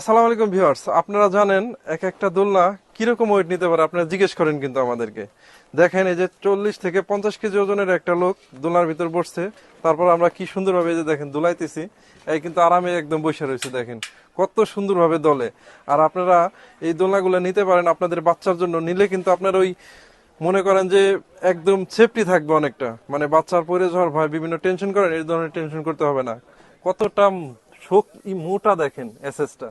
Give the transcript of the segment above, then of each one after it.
আসসালামু আলাইকুম ভিউয়ার্স, আপনারা জানেন এক একটা দোলনা কীরকম ওয়েট নিতে পারে? আপনারা জিজ্ঞেস করেন কিন্তু আমাদেরকে। দেখেন এই যে চল্লিশ থেকে পঞ্চাশ কেজি ওজনের একটা লোক দোলনার ভিতর বসছে, তারপর আমরা কি সুন্দরভাবে যে দেখেন দোলাইতেছি, এই কিন্তু আরামে একদম বসে রয়েছে, দেখেন। কত সুন্দরভাবে দলে। আর আপনারা এই দোলনাগুলো নিতে পারেন আপনাদের বাচ্চার জন্য, নিলে কিন্তু আপনার ওই মনে করেন যে একদম সেফটি থাকবে অনেকটা। মানে বাচ্চার পরে যাওয়ার ভয়, বিভিন্ন টেনশন করেন, এই ধরনের টেনশন করতে হবে না। কতটা শোক মোটা দেখেন এসএসটা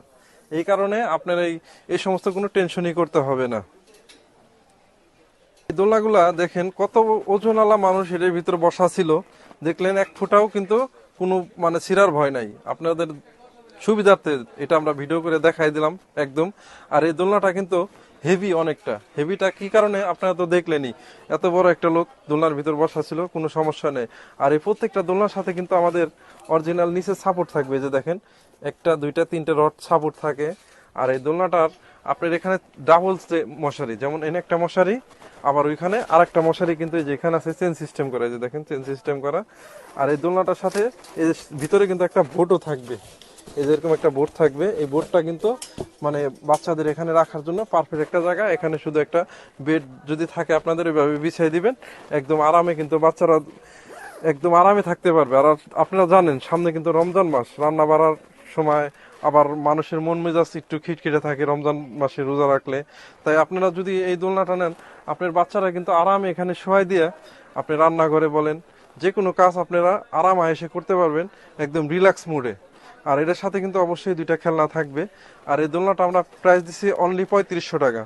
এই কারণে আপনার এই এই সমস্ত কোনো টেনশনই করতে হবে না। এই দোলনাগুলা দেখেন, কত ওজনওয়ালা মানুষ এটার ভিতরে বসা ছিল। দেখলেন এক ফুটাও কিন্তু কোনো মানে ছিঁড়ার ভয় নাই। আপনাদের সুবিধার্থে এটা আমরা ভিডিও করে দেখাই দিলাম একদম। আর এই দোলনাটা কিন্তু হেভি অনেকটা। হেভিটা কি কারণে? আপনারা তো দেখলেনই। এত বড় একটা লোক দোলনার ভিতর বসা ছিল, কোনো সমস্যা নেই। আর এই প্রত্যেকটা দোলনার সাথে কিন্তু আমাদের অরিজিনাল নিচে সাপোর্ট থাকবে যে দেখেন, একটা, দুইটা, তিনটে রড সাপোর্ট থাকে। আর এই দোলনাটার আপনার এখানে ডাবল মশারি, যেমন এনে একটা মশারি, আবার ওইখানে আরেকটা মশারি কিন্তু এই যে এখানে আছে চেন সিস্টেম করা যে দেখেন চেন সিস্টেম করা। আর এই দোলনাটার সাথে এই ভিতরে কিন্তু একটা বোটও থাকবে। এই একটা বোর্ড থাকবে। এই বোর্ডটা কিন্তু মানে বাচ্চাদের এখানে রাখার জন্য পারফেক্ট একটা জায়গা। এখানে শুধু একটা বেড যদি থাকে আপনাদের, ওইভাবে বিছিয়ে দিবেন। একদম আরামে কিন্তু বাচ্চারা একদম আরামে থাকতে পারবে। আর আপনারা জানেন, সামনে কিন্তু রমজান মাস। রান্না বাড়ার সময় আবার মানুষের মন মেজাজ একটু খিটখিটে থাকে রমজান মাসে রোজা রাখলে। তাই আপনারা যদি এই দোলনাটা নেন, আপনার বাচ্চারা কিন্তু আরামে এখানে শোয়াই দিয়ে আপনি রান্নাঘরে বলেন যে কোনো কাজ আপনারা আরাম এসে করতে পারবেন, একদম রিল্যাক্স মুডে আর এটার সাথে কিন্তু অবশ্যই দুইটা খেলনা থাকবে। আর এই দোলনাটা আমরা প্রাইস দিচ্ছি অনলি পঁয়ত্রিশশো টাকা।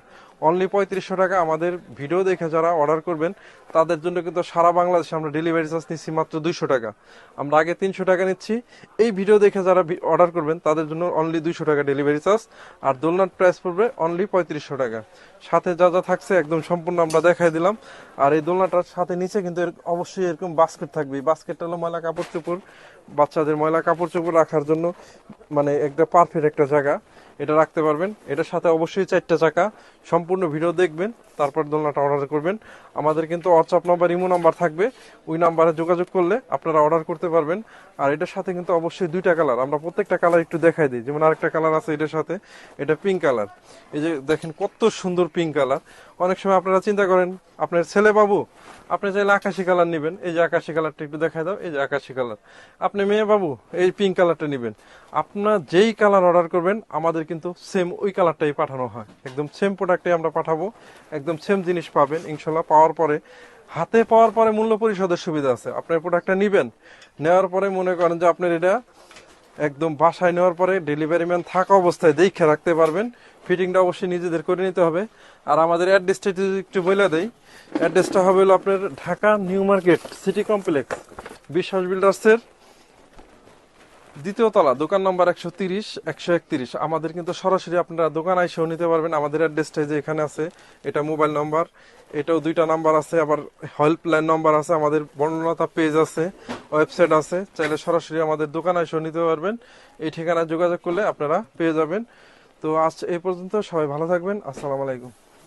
অনলি পঁয়ত্রিশশো টাকা আমাদের ভিডিও দেখে যারা অর্ডার করবেন, তাদের জন্য কিন্তু সারা বাংলাদেশে আমরা ডেলিভারি চার্জ নিচ্ছি মাত্র দুইশো টাকা। আমরা আগে তিনশো টাকা নিচ্ছি। এই ভিডিও দেখে যারা অর্ডার করবেন, তাদের জন্য অনলি দুইশো টাকা ডেলিভারি চার্জ আর দোলনার প্রাইস পড়বে অনলি পঁয়ত্রিশশো টাকা। সাথে যা যা থাকছে একদম সম্পূর্ণ আমরা দেখাই দিলাম। আর এই দোলনাটার সাথে নিচে কিন্তু অবশ্যই এরকম বাস্কেট থাকবে। বাস্কেটটা হলো ময়লা কাপড় চোপড়। বাচ্চাদের ময়লা কাপড় চোপড় রাখার জন্য মানে একটা পারফেক্ট একটা জায়গা। এটা রাখতে পারবেন। এটার সাথে অবশ্যই চারটা চাকা। সম্পূর্ণ ভিডিও দেখবেন, তারপর দোলনাটা অর্ডার করবেন। আমাদের কিন্তু হোয়াটসঅ্যাপ নাম্বার ইমো নাম্বার থাকবে। ওই নাম্বারে যোগাযোগ করলে আপনারা অর্ডার করতে পারবেন। আর এটার সাথে কিন্তু অবশ্যই দুইটা কালার আমরা প্রত্যেকটা কালার একটু দেখাই দিই। যেমন আরেকটা কালার আছে এটার সাথে। এটা পিঙ্ক কালার এই যে দেখেন কত সুন্দর পিঙ্ক কালার অনেক সময় আপনারা চিন্তা করেন, আপনার ছেলে বাবু, আপনি চাইলে আকাশি কালার নেবেন। এই যে আকাশি কালারটা একটু দেখাই দাও। এই যে আকাশি কালার আপনি মেয়ে বাবু, এই পিঙ্ক কালারটা নেবেন। আপনার যেই কালার অর্ডার করবেন, আমাদের কিন্তু সেম ওই কালারটাই পাঠানো হয়। একদম সেম প্রোডাক্টই আমরা পাঠাবো। একদম সেম জিনিস পাবেন, ইনশাল্লাহ। পাওয়ার পরে, হাতে পাওয়ার পরে মূল্য পরিশোধের সুবিধা আছে। আপনার প্রোডাক্টটা নেবেন, নেওয়ার পরে মনে করেন যে আপনার এটা একদম বাসায় নেওয়ার পরে ডেলিভারি ম্যান থাকা অবস্থায় দেখে রাখতে পারবেন। ফিটিংটা অবশ্যই নিজেদের করে নিতে হবে। আর আমাদের অ্যাড্রেসটা যদি একটু বলে দেই অ্যাড্রেসটা হবে হলো আপনার Dhaka new market city complex, Biswas বিল্ডার্সের দ্বিতীয় তলা, দোকান নম্বর একশো তিরিশ, একশো একত্রিশ। আমাদের কিন্তু সরাসরি আপনারা দোকান এসেও নিতে পারবেন। আমাদের অ্যাড্রেসটা যে এখানে আছে, এটা মোবাইল নম্বর। এটাও দুইটা নাম্বার আছে, আবার হেল্পলাইন নাম্বার আছে, আমাদের বর্ণনাতা পেজ আছে, ওয়েবসাইট আছে। চাইলে সরাসরি আমাদের দোকান এসেও নিতে পারবেন। এই ঠিকানায় যোগাযোগ করলে আপনারা পেয়ে যাবেন। তো আজ এই পর্যন্ত সবাই ভালো থাকবেন। আসসালামু আলাইকুম।